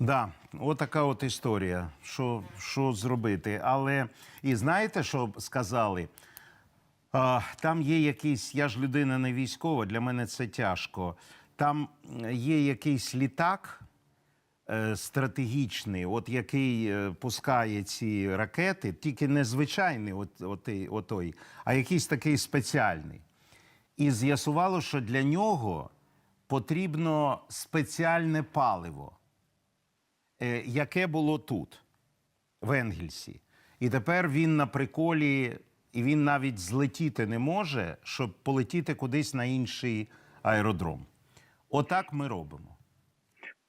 Да, отака от історія. Що, що зробити? Але і знаєте, що сказали? А, там є якийсь, я ж людина не військова, для мене це тяжко. Там є якийсь літак е, стратегічний, от який е, пускає ці ракети, тільки не звичайний, от, отой, отой, а якийсь такий спеціальний. І з'ясувало, що для нього потрібно спеціальне паливо, яке було тут, в Енгельсі. І тепер він на приколі, і він навіть злетіти не може, щоб полетіти кудись на інший аеродром. Отак ми робимо.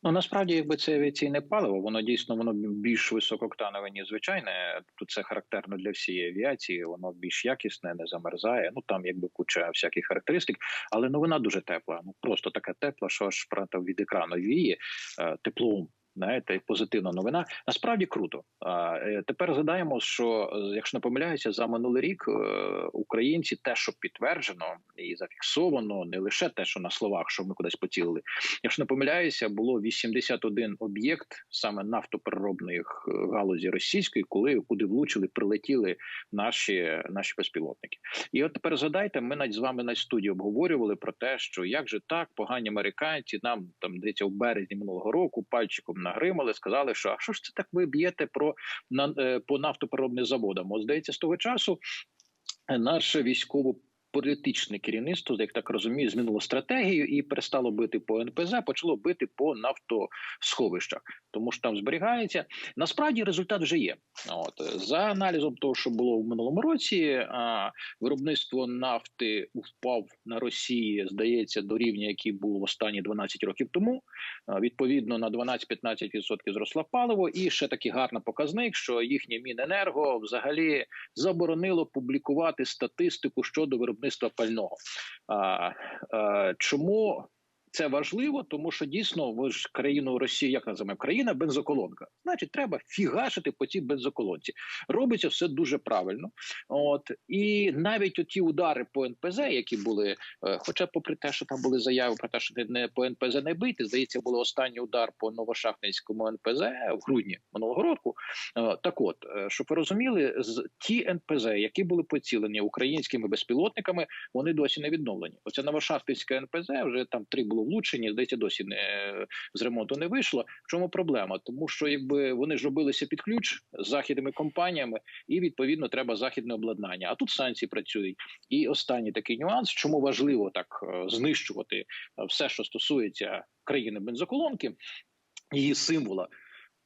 Ну насправді, якби це авіаційне паливо, воно дійсно воно більш високооктанове, ніж звичайне. Тут це характерно для всієї авіації. Воно більш якісне, не замерзає. Ну там якби куча всяких характеристик, але новина дуже тепла. Ну просто така тепла, що аж правда від екрану віє е, теплом. Знаєте, позитивна новина. Насправді круто. А е, тепер згадаємо, що е, якщо не помиляюся, за минулий рік е, українці те, що підтверджено і зафіксовано, не лише те, що на словах, що ми кудись поцілили. Якщо не помиляюся, було 81 об'єкт саме нафтопереробної галузі російської, коли куди влучили, прилетіли наші наші безпілотники. І от тепер згадайте, ми навіть з вами на студії обговорювали про те, що як же так, погані американці нам там дивіться, в березні минулого року пальчиком нагримали, сказали, що а що ж це так ви б'єте про на е, по нафтопереробним заводам? От здається, з того часу Наш наше військово. Політичне керівництво, як так розумію, змінило стратегію і перестало бити по НПЗ, почало бити по нафтосховищах, тому що там зберігається. Насправді результат вже є. От за аналізом того, що було в минулому році, виробництво нафти впав на Росії, здається, до рівня, який був останні 12 років тому. Відповідно, на 12-15% зросла паливо, і ще такий гарний показник, що їхнє Міненерго взагалі заборонило публікувати статистику щодо виробництва пального. А, а, чому? Це важливо, тому що дійсно ви ж країну Росії, як називаємо країна бензоколонка. Значить, треба фігашити по цій бензоколонці. Робиться все дуже правильно. От і навіть оті удари по НПЗ, які були, е, хоча, попри те, що там були заяви про те, що не по НПЗ не бити, здається, був останній удар по Новошахтинському НПЗ в грудні минулого року. Е, Так, от е, щоб ви розуміли, з ті НПЗ, які були поцілені українськими безпілотниками, вони досі не відновлені. Оця Новошахтинська НПЗ вже там три було влучені. Здається, досі не з ремонту не вийшло. В чому проблема? Тому що якби вони ж робилися під ключ з західними компаніями, і відповідно треба західне обладнання. А тут санкції працюють. І останній такий нюанс, чому важливо так е, знищувати е, все, що стосується країни бензоколонки, її символа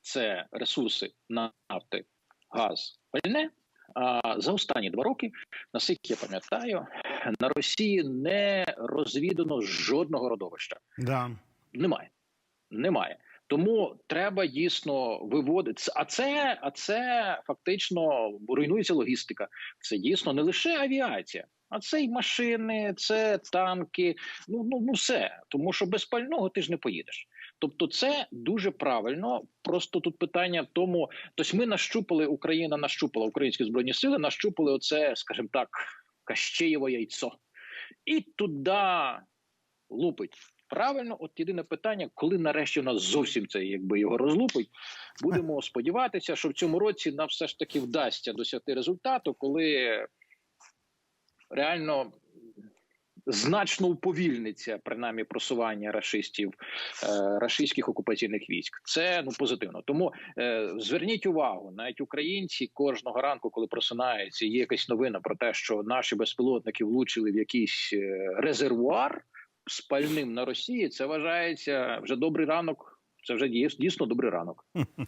це ресурси нафти, газ, пальне. За останні два роки, наскільки я пам'ятаю, на Росії не розвідано жодного родовища. Да. Немає. Немає. Тому треба дійсно виводити. А це, а це фактично руйнується логістика. Це дійсно не лише авіація, а це й машини, це танки. Ну ну ну все. Тому що без пального ти ж не поїдеш. Тобто, це дуже правильно. Просто тут питання в тому, тобто ми нащупали, Україна нащупала українські збройні сили, нащупали оце, скажімо так, Кащеєво яйцо, і туди лупить. Правильно, от єдине питання, коли нарешті у нас зовсім це якби його розлупить. Будемо сподіватися, що в цьому році нам все ж таки вдасться досягти результату, коли реально значно уповільниться принаймні просування рашистів е, рашистських окупаційних військ. Це ну позитивно. Тому е, зверніть увагу, навіть українці кожного ранку, коли просинаються, є якась новина про те, що наші безпілотники влучили в якийсь е, резервуар спальним на Росії. Це вважається вже добрий ранок. Це вже дійс- дійсно добрий ранок.